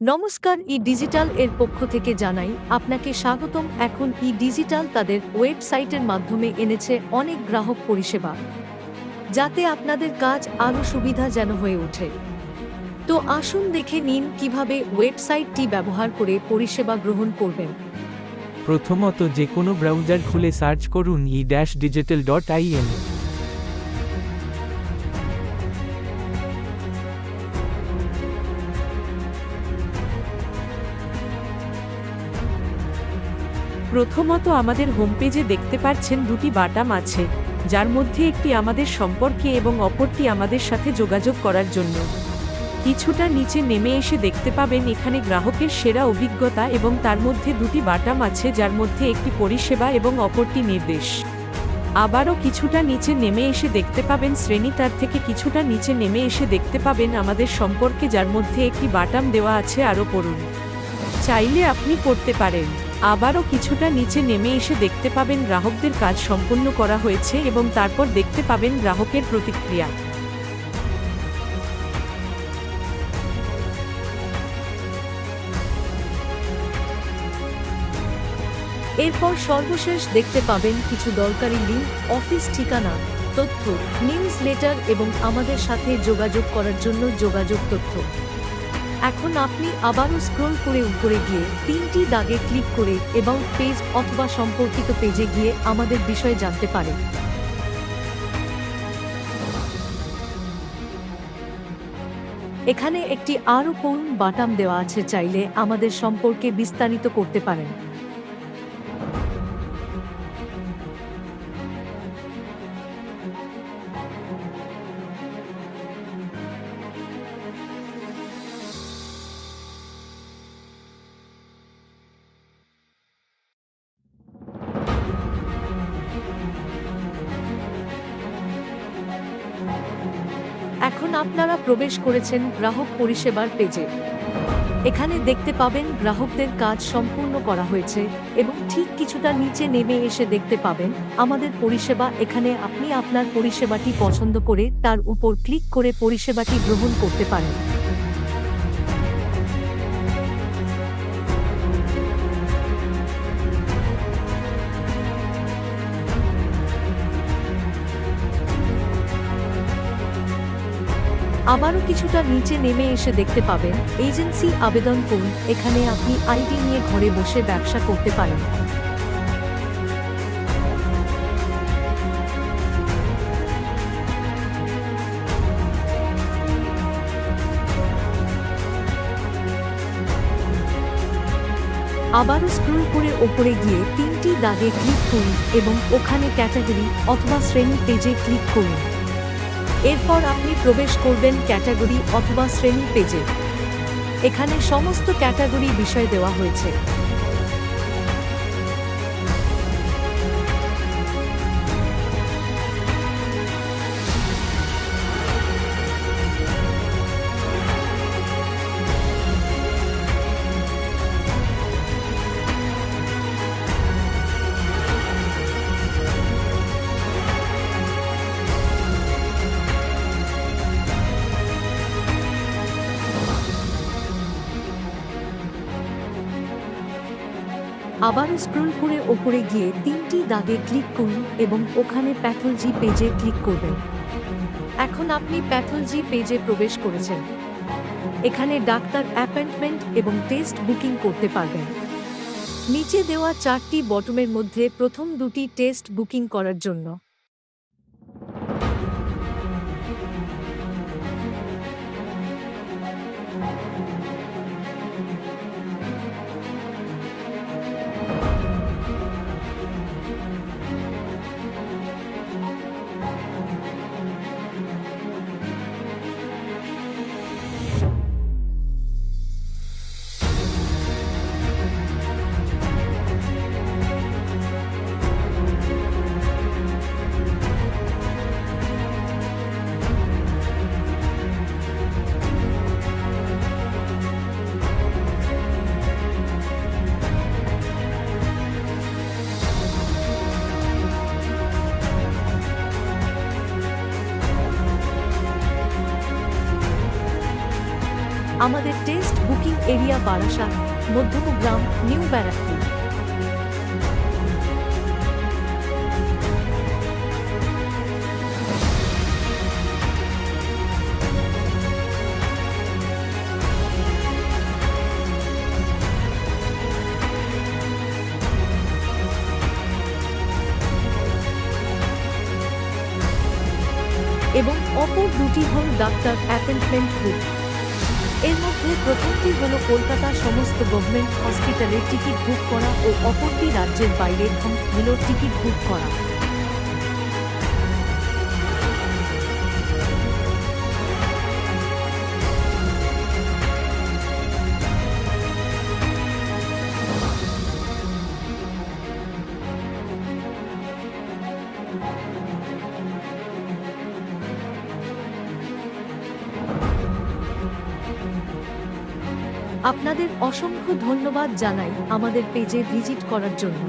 নমস্কার, ই ডিজিটাল এর পক্ষ থেকে জানাই আপনাকে স্বাগতম। এখন ই ডিজিটাল তাদের ওয়েবসাইটের মাধ্যমে এনেছে অনেক গ্রাহক পরিষেবা, যাতে আপনাদের কাজ আরও সুবিধা যেন হয়ে ওঠে। তো আসুন দেখে নিন কীভাবে ওয়েবসাইটটি ব্যবহার করে পরিষেবা গ্রহণ করবেন। প্রথমত যে কোনো ব্রাউজার খুলে সার্চ করুন e dash digital dot IN প্রথমত আমাদের হোমপেজে দেখতে পাচ্ছেন দুটি বাটাম আছে, যার মধ্যে একটি আমাদের সম্পর্কে এবং অপরটি আমাদের সাথে যোগাযোগ করার জন্য। কিছুটা নিচে নেমে এসে দেখতে পাবেন এখানে গ্রাহকের সেরা অভিজ্ঞতা এবং তার মধ্যে দুটি বাটাম আছে, যার মধ্যে একটি পরিষেবা এবং অপরটি নির্দেশ। আবারও কিছুটা নিচে নেমে এসে দেখতে পাবেন শ্রেণি, তার থেকে কিছুটা নিচে নেমে এসে দেখতে পাবেন আমাদের সম্পর্কে, যার মধ্যে একটি বাটাম দেওয়া আছে, আরও পড়ুন। চাইলে আপনি করতে পারেন। আবারও কিছুটা নিচে নেমে এসে দেখতে পাবেন গ্রাহকদের কাজ সম্পন্ন করা হয়েছে এবং তারপর দেখতে পাবেন গ্রাহকের প্রতিক্রিয়া। এরপর সর্বশেষ দেখতে পাবেন কিছু দরকারি লিঙ্ক অফিস ঠিকানা, তথ্য নিউজ লেটার এবং আমাদের সাথে যোগাযোগ করার জন্য যোগাযোগ তথ্য। এখন আপনি আবারও স্ক্রল করে উপরে গিয়ে তিনটি দাগে ক্লিক করে এবং পেজ অথবা সম্পর্কিত পেজে গিয়ে আমাদের বিষয়ে জানতে পারেন। এখানে একটি আরও কোন বাটাম দেওয়া আছে চাইলে আমাদের সম্পর্কে বিস্তারিত করতে পারেন। এখন আপনারা প্রবেশ করেছেন গ্রাহক পরিষেবার পেজে। এখানে দেখতে পাবেন গ্রাহকদের কাজ সম্পূর্ণ করা হয়েছে এবং ঠিক কিছুটা নিচে নেমে এসে দেখতে পাবেন আমাদের পরিষেবা এখানে আপনি আপনার পরিষেবাটি পছন্দ করে তার উপর ক্লিক করে পরিষেবাটি গ্রহণ করতে পারেন। আবারও কিছুটা নিচে নেমে এসে দেখতে পাবেন, এজেন্সি আবেদন করুন, এখানে আপনি আইডি নিয়ে ঘরে বসে ব্যবসা করতে পারেন। আবারও স্ক্রল করে ওপরে গিয়ে তিনটি দাগে ক্লিক করুন এবং ওখানে ক্যাটাগরি অথবা শ্রেণি পেজে ক্লিক করুন। এরপর আপনি প্রবেশ করবেন ক্যাটাগরি অথবা শ্রেণি পেজে। এখানে সমস্ত ক্যাটাগরি বিষয় দেওয়া হয়েছে। আবারও স্ক্রল করে ওপরে গিয়ে তিনটি দাগে ক্লিক করুন এবং ওখানে প্যাথলজি পেজে ক্লিক করবেন। এখন আপনি প্যাথলজি পেজে প্রবেশ করেছেন। এখানে ডাক্তার অ্যাপয়েন্টমেন্ট এবং টেস্ট বুকিং করতে পারবেন। নিচে দেওয়া চারটি বটমের মধ্যে প্রথম দুটি টেস্ট বুকিং করার জন্য। আমাদের test booking area Barasat Madhyamgram New Barrackpore. এবং অপর দুটি হল ডাক্তার অ্যাপয়েন্টমেন্ট বুক এর মধ্যে প্রথমটি হল কলকাতা সমস্ত গভর্নমেন্ট হসপিটালে টিকিট বুক করা ও অপরটি রাজ্যের বাইরে হলো টিকিট বুক করা। আপনাদের অসংখ্য ধন্যবাদ জানাই আমাদের পেজে ভিজিট করার জন্য।